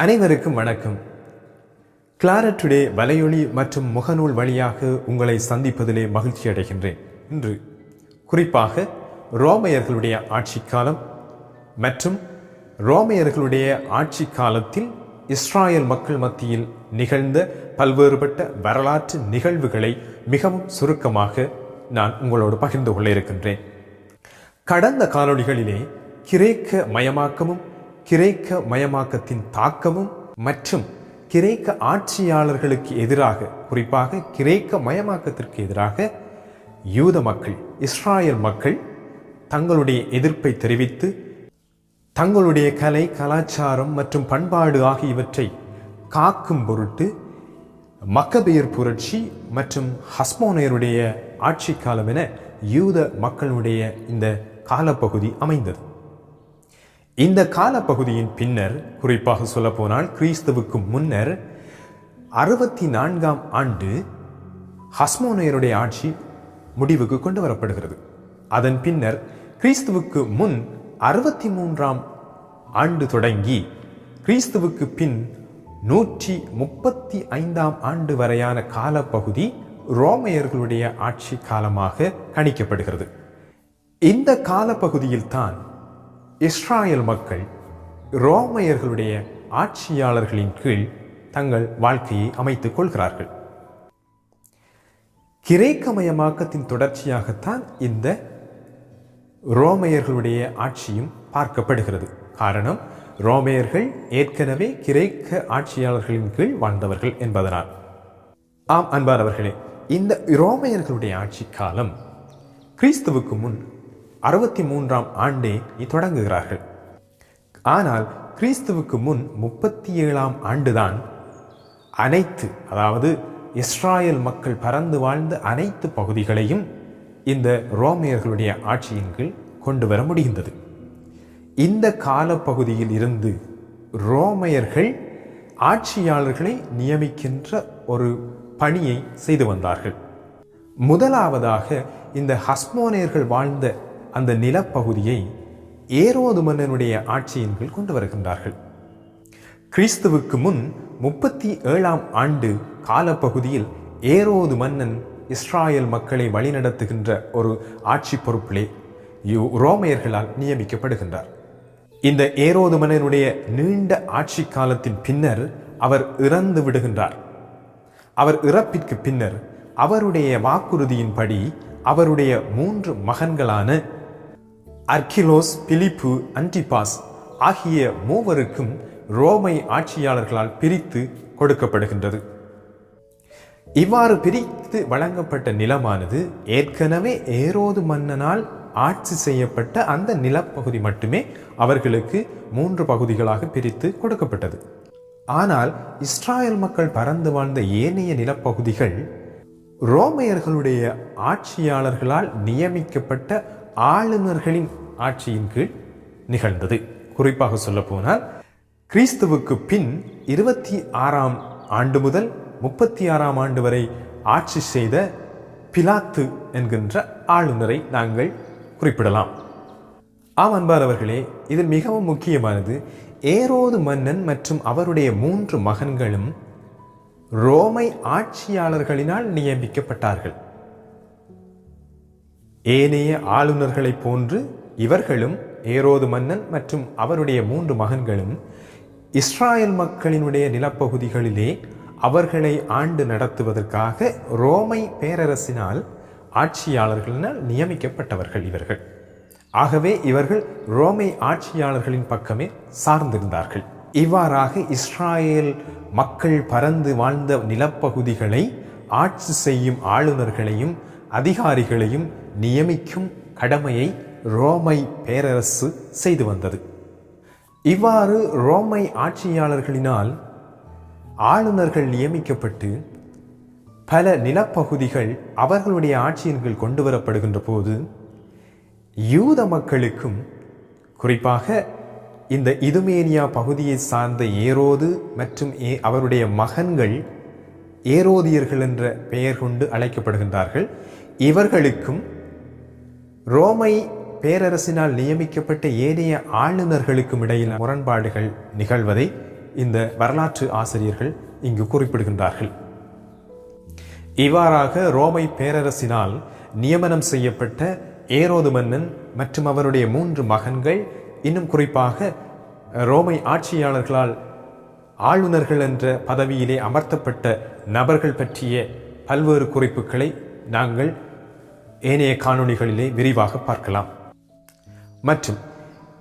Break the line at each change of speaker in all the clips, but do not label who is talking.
அனைவருக்கும் வணக்கம். Claret today வலையொலி மற்றும் முகநூல் வழியாக உங்களை சந்திப்பதிலே மகிழ்ச்சி அடைகின்றேன். இன்று குறிப்பாக ரோமையர்களுடைய ஆட்சி காலம் மற்றும் ரோமையர்களுடைய ஆட்சி காலத்தில் இஸ்ராயல் மக்கள் மத்தியில் நிகழ்ந்த பல்வேறுபட்ட வரலாற்று நிகழ்வுகளை மிகவும் சுருக்கமாக நான் உங்களோடு பகிர்ந்து கொள்ள இருக்கின்றேன். கடந்த காணொளிகளிலே கிரேக்க மயமாக்கமும் கிரேக்க மயமாக்கத்தின் தாக்கமும் மற்றும் கிரேக்க ஆட்சியாளர்களுக்கு எதிராக குறிப்பாக கிரேக்க மயமாக்கத்திற்கு எதிராக யூத மக்கள் இஸ்ராயல் மக்கள் தங்களுடைய எதிர்ப்பை தெரிவித்து தங்களுடைய கலை கலாச்சாரம் மற்றும் பண்பாடு ஆகியவற்றை காக்கும் பொருட்டு மக்கபெயர் புரட்சி மற்றும் ஹஸ்மோனையருடைய ஆட்சி காலம் என யூத மக்களுடைய இந்த காலப்பகுதி அமைந்தது. இந்த காலப்பகுதியின் பின்னர் குறிப்பாக சொல்லப்போனால் கிறிஸ்துவுக்கு முன்னர் அறுபத்தி நான்காம் ஆண்டு ஹஸ்மோனையருடைய ஆட்சி முடிவுக்கு கொண்டு வரப்படுகிறது. அதன் பின்னர் கிறிஸ்துவுக்கு முன் அறுபத்தி மூன்றாம் ஆண்டு தொடங்கி கிறிஸ்துவுக்கு பின் நூற்றி முப்பத்தி ஐந்தாம் ஆண்டு வரையான காலப்பகுதி ரோமையர்களுடைய ஆட்சி காலமாக கணிக்கப்படுகிறது. இந்த காலப்பகுதியில்தான் இஸ்ராயல் மக்கள் ரோமையர்களுடைய ஆட்சியாளர்களின் கீழ் தங்கள் வாழ்க்கையை அமைத்துக் கொள்கிறார்கள். கிரேக்கமயமாக்கத்தின் தொடர்ச்சியாகத்தான் இந்த ரோமையர்களுடைய ஆட்சியும் பார்க்கப்படுகிறது. காரணம் ரோமையர்கள் ஏற்கனவே கிரேக்க ஆட்சியாளர்களின் கீழ் வாழ்ந்தவர்கள் என்பதனால். ஆம் அன்பானவர்களே இந்த ரோமையர்களுடைய ஆட்சி காலம் கிறிஸ்துவுக்கு முன் அறுபத்தி மூன்றாம் ஆண்டே தொடங்குகிறார்கள். ஆனால் கிறிஸ்துவுக்கு முன் முப்பத்தி ஏழாம் ஆண்டுதான் அனைத்து அதாவது இஸ்ராயல் மக்கள் பறந்து வாழ்ந்த அனைத்து பகுதிகளையும் இந்த ரோமையர்களுடைய ஆட்சியின் கீழ் கொண்டு வர முடிந்தது இந்த காலப்பகுதியில் இருந்து ரோமையர்கள் ஆட்சியாளர்களை நியமிக்கின்ற ஒரு பணியை செய்து வந்தார்கள். முதலாவதாக இந்த ஹஸ்மோனியர்கள் வாழ்ந்த அந்த நிலப்பகுதியை ஏரோது மன்னனுடைய ஆட்சியின் கீழ் கொண்டு வருகின்றார்கள். கிறிஸ்துவுக்கு முன் முப்பத்தி ஏழாம் ஆண்டு காலப்பகுதியில் ஏரோது மன்னன் இஸ்ராயல் மக்களை வழிநடத்துகின்ற ஒரு ஆட்சி பொறுப்பிலே ரோமையர்களால் நியமிக்கப்படுகின்றார். இந்த ஏரோது மன்னனுடைய நீண்ட ஆட்சி காலத்தின் பின்னர் அவர் இறந்து விடுகின்றார். அவர் இறப்பிற்கு பின்னர் அவருடைய வாக்குறுதியின்படி அவருடைய மூன்று மகன்களான அர்கிலோஸ் பிலிப்பு அன்டிபாஸ் ஆகிய மூவருக்கும் ரோமை ஆட்சியாளர்களால் பிரித்து கொடுக்கப்படுகின்றது. இவ்வாறு பிரித்து வழங்கப்பட்ட நிலமானது ஏற்கனவே ஏரோது மன்னனால் ஆட்சி செய்யப்பட்ட அந்த நிலப்பகுதி மட்டுமே அவர்களுக்கு மூன்று பகுதிகளாக பிரித்து கொடுக்கப்பட்டது. ஆனால் இஸ்ராயல் மக்கள் பறந்து வாழ்ந்த ஏனைய நிலப்பகுதிகள் ரோமையர்களுடைய ஆட்சியாளர்களால் நியமிக்கப்பட்ட ஆளுநர்களின் ஆட்சியின் கீழ் நிகழ்ந்தது. குறிப்பாக சொல்லப்போனால் கிறிஸ்துவுக்கு பின் இருபத்தி ஆறாம் ஆண்டு முதல் முப்பத்தி ஆறாம் ஆண்டு வரை ஆட்சி செய்த பிலாத்து என்கின்ற ஆளுநரை நாங்கள் குறிப்பிடலாம். ஆம் அன்பானவர்களே இதில் மிகவும் முக்கியமானது ஏரோது மன்னன் மற்றும் அவருடைய மூன்று மகன்களும் ரோமை ஆட்சியாளர்களினால் நியமிக்கப்பட்டார்கள். ஏனைய ஆளுநர்களைப் போன்று இவர்களும் ஏரோது மன்னன் மற்றும் அவருடைய மூன்று மகன்களும் இஸ்ராயல் மக்களினுடைய நிலப்பகுதிகளிலே அவர்களை ஆண்டு நடத்துவதற்காக ரோமை பேரரசினால் ஆட்சியாளர்களினால் நியமிக்கப்பட்டவர்கள் இவர்கள். ஆகவே இவர்கள் ரோமை ஆட்சியாளர்களின் பக்கமே சார்ந்திருந்தார்கள். இவ்வாறாக இஸ்ராயேல் மக்கள் பறந்து வாழ்ந்த நிலப்பகுதிகளை ஆட்சி செய்யும் ஆளுநர்களையும் அதிகாரிகளையும் நியமிக்கும் கடமையை ரோமை பேரரசு செய்து வந்தது. இவ்வாறு ரோமை ஆட்சியாளர்களினால் ஆளுநர்கள் நியமிக்கப்பட்டு பல நிலப்பகுதிகள் அவர்களுடைய ஆட்சியின் கீழ் கொண்டு வரப்படுகின்ற போது யூத மக்களுக்கும் குறிப்பாக இந்த இதுமேனியா பகுதியை சார்ந்த ஏரோது மற்றும் ஏ அவருடைய மகன்கள் ஏரோதியர்கள் என்ற பெயர் கொண்டு அழைக்கப்படுகின்றார்கள். இவர்களுக்கும் ரோமை பேரரசினால் நியமிக்கப்பட்ட ஏனைய ஆளுநர்களுக்கும் இடையில் முரண்பாடுகள் நிகழ்வதை இந்த வரலாற்று ஆசிரியர்கள் இங்கு குறிப்பிடுகின்றார்கள். இவ்வாறாக ரோமை பேரரசினால் நியமனம் செய்யப்பட்ட ஏரோது மன்னன் மற்றும் அவருடைய மூன்று மகன்கள் இன்னும் குறிப்பாக ரோமை ஆட்சியாளர்களால் ஆளுநர்கள் என்ற பதவியிலே அமர்த்தப்பட்ட நபர்கள் பற்றிய பல்வேறு குறிப்புகளை நாங்கள் ஏனைய காணொளிகளிலே விரிவாக பார்க்கலாம். மற்றும்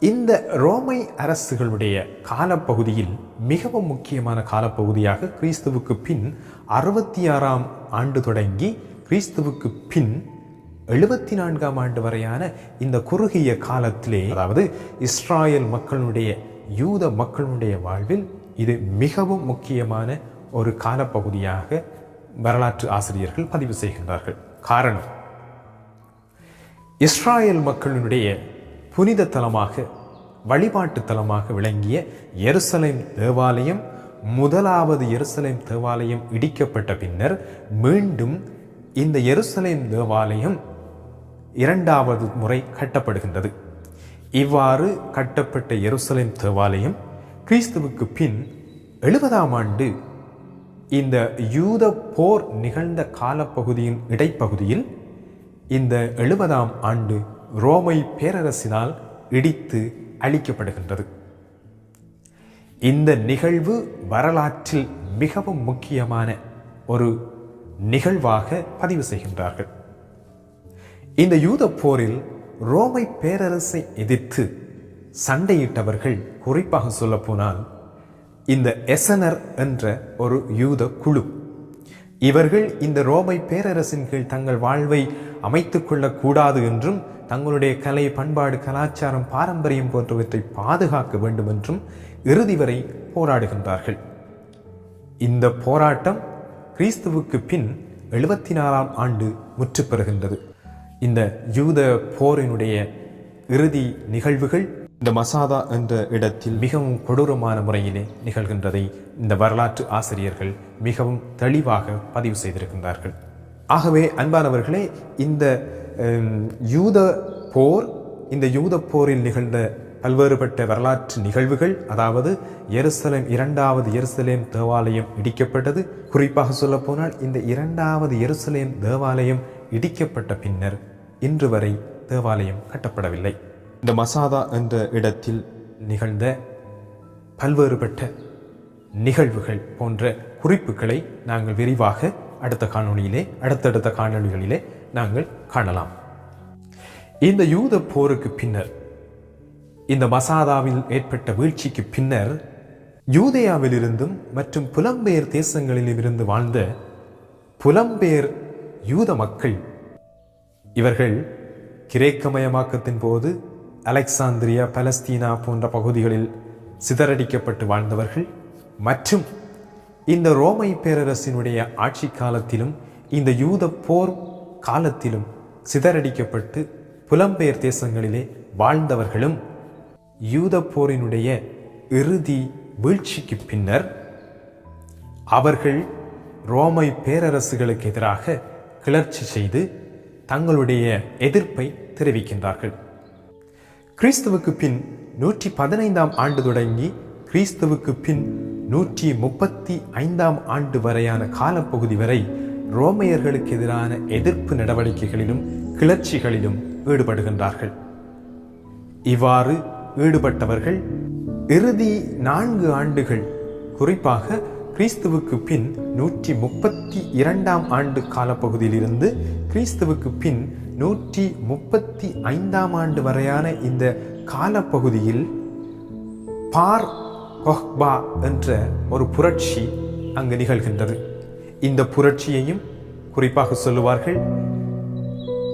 இந்த ரோமை அரசுகளுடைய காலப்பகுதியில் மிகவும் முக்கியமான காலப்பகுதியாக கிறிஸ்துவுக்கு பின் அறுபத்தி ஆறாம் ஆண்டு தொடங்கி கிறிஸ்துவுக்கு பின் எழுபத்தி நான்காம் ஆண்டு வரையான இந்த குறுகிய காலத்திலே அதாவது இஸ்ராயல் மக்களுடைய யூத மக்களுடைய வாழ்வில் இது மிகவும் முக்கியமான ஒரு காலப்பகுதியாக வரலாற்று ஆசிரியர்கள் பதிவு செய்கின்றார்கள். காரணம் இஸ்ராயல் மக்களினுடைய புனித தலமாக வழிபாட்டு தலமாக விளங்கிய எருசலேம் தேவாலயம் முதலாவது எருசலேம் தேவாலயம் இடிக்கப்பட்ட பின்னர் மீண்டும் இந்த எருசலேம் தேவாலயம் இரண்டாவது முறை கட்டப்படுகின்றது. இவ்வாறு கட்டப்பட்ட எருசலேம் தேவாலயம் கிறிஸ்துவுக்கு பின் எழுபதாம் ஆண்டு இந்த யூத போர் நிகழ்ந்த காலப்பகுதியின் இடைப்பகுதியில் இந்த எழுபதாம் ஆண்டு ரோமை பேரரசினால் இடித்து அழிக்கப்படுகின்றது. இந்த நிகழ்வு வரலாற்றில் மிகவும் முக்கியமான ஒரு நிகழ்வாக பதிவு செய்கின்றார்கள். இந்த யூத போரில் ரோமை பேரரசை எதிர்த்து சண்டையிட்டவர்கள் குறிப்பாக சொல்லப்போனால் இந்த எசனர் என்ற ஒரு யூத குழு இவர்கள் இந்த ரோமை பேரரசின் கீழ் தங்கள் வாழ்வை அமைத்து கொள்ளக்கூடாது என்றும் தங்களுடைய கலை பண்பாடு கலாச்சாரம் பாரம்பரியம் போன்றவற்றை பாதுகாக்க வேண்டும் என்றும் இறுதி வரை போராடுகின்றார்கள். இந்த போராட்டம் கிறிஸ்துவுக்கு பின் எழுபத்தி நாலாம் ஆண்டு முற்று பெறுகின்றது இந்த யூத போரினுடைய இறுதி நிகழ்வுகள் இந்த மசாதா என்ற இடத்தில் மிகவும் கொடூரமான முறையிலே நிகழ்கின்றதை இந்த வரலாற்று ஆசிரியர்கள் மிகவும் தெளிவாக பதிவு செய்திருக்கின்றார்கள். ஆகவே அன்பானவர்களே இந்த யூத போர் இந்த யூத போரில் நிகழ்ந்த பல்வேறுபட்ட வரலாற்று நிகழ்வுகள் அதாவது எருசலேம் இரண்டாவது எருசலேம் தேவாலயம் இடிக்கப்பட்டது. குறிப்பாக சொல்லப்போனால் இந்த இரண்டாவது எருசலேம் தேவாலயம் இடிக்கப்பட்ட பின்னர் இன்று வரை தேவாலயம் கட்டப்படவில்லை. இந்த மசாதா என்ற இடத்தில் நிகழ்ந்த பல்வேறுபட்ட நிகழ்வுகள் போன்ற குறிப்புகளை நாங்கள் விரிவாக அடுத்த காணொளியிலே அடுத்தடுத்த காணொளிகளிலே நாங்கள் காணலாம். இந்த யூத போருக்கு பின்னர் இந்த மசாதாவில் ஏற்பட்ட வீழ்ச்சிக்கு பின்னர் யூதேயாவிலிருந்தும் மற்றும் புலம்பெயர் தேசங்களிலிருந்து வாழ்ந்த புலம்பெயர் யூத மக்கள் இவர்கள் கிரேக்கமயமாக்கத்தின் போது அலெக்சாந்திரியா பலஸ்தீனா போன்ற பகுதிகளில் சிதறடிக்கப்பட்டு வாழ்ந்தவர்கள் மற்றும் இந்த ரோமை பேரரசினுடைய ஆட்சி காலத்திலும் இந்த யூத போர் காலத்திலும் சிதறடிக்கப்பட்டு புலம்பெயர் தேசங்களிலே வாழ்ந்தவர்களும் யூத போரினுடைய இறுதி வீழ்ச்சிக்கு பின்னர் அவர்கள் ரோமை பேரரசுகளுக்கு எதிராக கிளர்ச்சி செய்து தங்களுடைய எதிர்ப்பை தெரிவிக்கின்றார்கள். கிறிஸ்துவுக்கு பின் நூற்றி பதினைந்தாம் ஆண்டு தொடங்கி கிறிஸ்துவுக்கு பின் நூற்றி முப்பத்தி ஐந்தாம் ஆண்டு வரையான காலப்பகுதி வரை ரோமையர்களுக்கு எதிரான எதிர்ப்பு நடவடிக்கைகளிலும் கிளர்ச்சிகளிலும் ஈடுபடுகின்றார்கள். இவ்வாறு ஈடுபட்டவர்கள் இறுதி நான்கு ஆண்டுகள் குறிப்பாக கிறிஸ்துவுக்கு பின் நூற்றி முப்பத்தி இரண்டாம் ஆண்டு காலப்பகுதியிலிருந்து கிறிஸ்துவுக்கு பின் நூற்றி முப்பத்தி ஐந்தாம் ஆண்டு வரையான இந்த காலப்பகுதியில் பார் கொஹ்பா என்ற ஒரு புரட்சி அங்கு நிகழ்கின்றது. இந்த புரட்சியையும் குறிப்பாக சொல்லுவார்கள்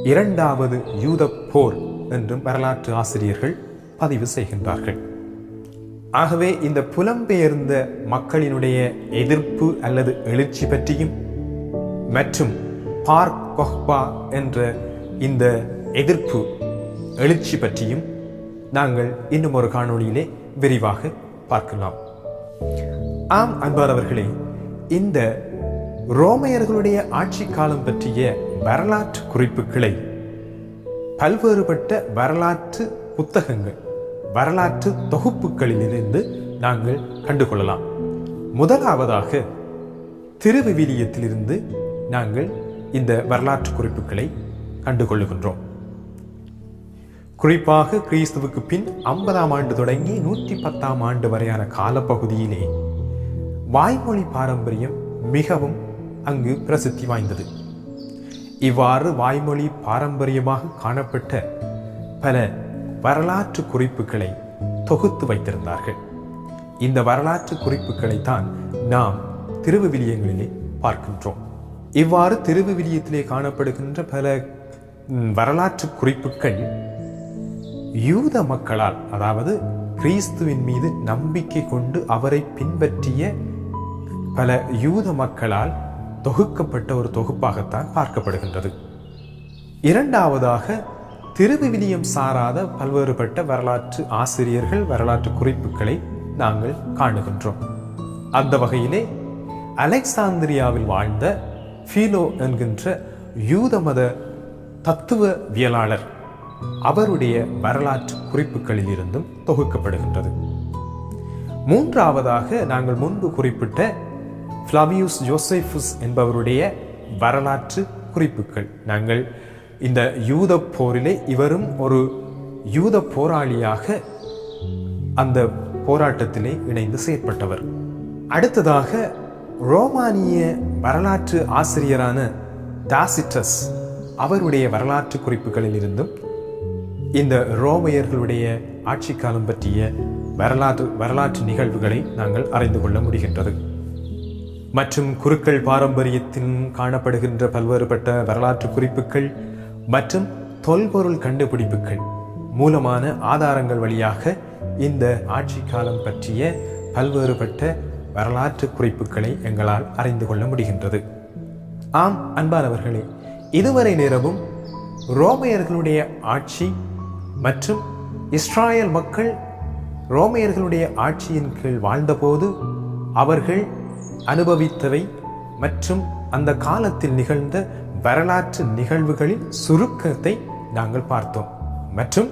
இரண்டாவது யூத போர் என்றும் வரலாற்று ஆசிரியர்கள் பதிவு செய்கின்றார்கள். ஆகவே இந்த புலம்பெயர்ந்த மக்களினுடைய எதிர்ப்பு அல்லது எழுச்சி பற்றியும் மற்றும் பார்க் கொஹ்பா என்ற இந்த எதிர்ப்பு எழுச்சி பற்றியும் நாங்கள் இன்னும் ஒரு காணொளியிலே விரிவாக பார்க்கலாம். ஆம் அன்பானவர்களே இந்த ரோமையர்களுடைய ஆட்சி காலம் பற்றிய வரலாற்று குறிப்புகளை பல்வேறுபட்ட வரலாற்று புத்தகங்கள் வரலாற்று தொகுப்புகளிலிருந்து நாங்கள் கண்டுகொள்ளலாம். முதலாவதாக திருவிவிலியத்திலிருந்து நாங்கள் இந்த வரலாற்று குறிப்புகளை கண்டுகொள்ளுகின்றோம். குறிப்பாக கிறிஸ்துவுக்கு பின் ஐம்பதாம் ஆண்டு தொடங்கி நூற்றி பத்தாம் ஆண்டு வரையான காலப்பகுதியிலே வாய்மொழி பாரம்பரியம் மிகவும் அங்கு பிரசித்தி வாய்ந்தது. இவ்வாறு வாய்மொழி பாரம்பரியமாக காணப்பட்ட பல வரலாற்று குறிப்புகளை தொகுத்து வைத்திருந்தார்கள். இந்த வரலாற்று குறிப்புகளை தான் நாம் திருவிவிலியங்களிலே பார்க்கின்றோம். இவ்வாறு திருவிவிலியத்திலே காணப்படுகின்ற பல வரலாற்று குறிப்புகள் யூத மக்களால் அதாவது கிறிஸ்துவின் மீது நம்பிக்கை கொண்டு அவரை பின்பற்றிய பல யூத மக்களால் தொகுக்கப்பட்ட ஒரு தொகுப்பாகத்தான் பார்க்கப்படுகின்றது. இரண்டாவதாக திருவிவிலியம் சாராத பல்வேறுபட்ட வரலாற்று ஆசிரியர்கள் வரலாற்று குறிப்புகளை நாங்கள் காணுகின்றோம். அந்த வகையிலே அலெக்சாந்திரியாவில் வாழ்ந்த ஃபீலோ என்கின்ற யூத மத தத்துவவியலாளர். அவருடைய வரலாற்று குறிப்புகளில் இருந்தும் தொகுக்கப்படுகின்றது. மூன்றாவதாக நாங்கள் முன்பு குறிப்பிட்ட ஃப்ளவியூஸ் ஜோசேஃபுஸ் என்பவருடைய வரலாற்று குறிப்புகள். நாங்கள் இந்த யூத போரிலே இவரும் ஒரு யூத போராளியாக அந்த போராட்டத்திலே இணைந்து செயற்பட்டவர். அடுத்ததாக ரோமானிய வரலாற்று ஆசிரியரான டாசிட்டஸ் அவருடைய வரலாற்று குறிப்புகளில் இருந்தும் இந்த ரோமையர்களுடைய ஆட்சி காலம் பற்றிய வரலாற்று வரலாற்று நிகழ்வுகளை நாங்கள் அறிந்து கொள்ள முடிகின்றது. மற்றும் குருக்கள் பாரம்பரியத்தின் காணப்படுகின்ற பல்வேறுபட்ட வரலாற்று குறிப்புகள் மற்றும் தொல்பொருள் கண்டுபிடிப்புகள் மூலமான ஆதாரங்கள் வழியாக இந்த ஆட்சி காலம் பற்றிய பல்வேறுபட்ட வரலாற்று குறிப்புகளை எங்களால் அறிந்து கொள்ள முடிகின்றது. ஆம் அன்பானவர்களே இதுவரை நேரமும் ரோமையர்களுடைய ஆட்சி மற்றும் இஸ்ராயல் மக்கள் ரோமையர்களுடைய ஆட்சியின் கீழ் வாழ்ந்தபோது அவர்கள் அனுபவித்தவை மற்றும் அந்த காலத்தில் நிகழ்ந்த வரலாற்று நிகழ்வுகளின் சுருக்கத்தை நாங்கள் பார்த்தோம். மற்றும்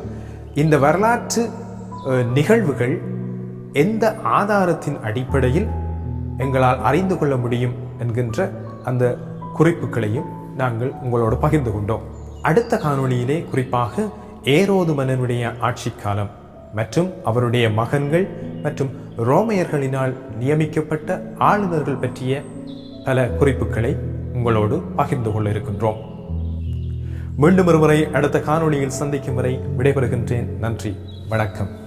இந்த வரலாற்று நிகழ்வுகள் எந்த ஆதாரத்தின் அடிப்படையில் எங்களால் அறிந்து கொள்ள முடியும் என்கின்ற அந்த குறிப்புகளையும் நாங்கள் உங்களோடு பகிர்ந்து கொண்டோம். அடுத்த காணொளியிலே குறிப்பாக ஏரோது மன்னனுடைய ஆட்சி காலம் மற்றும் அவருடைய மகன்கள் மற்றும் ரோமையர்களினால் நியமிக்கப்பட்ட ஆளுநர்கள் பற்றிய பல குறிப்புகளை உங்களோடு பகிர்ந்து கொள்ள இருக்கின்றோம். மீண்டும் ஒருமுறை அடுத்த காணொளியில் சந்திக்கும் வரை விடைபெறுகின்றேன். நன்றி. வணக்கம்.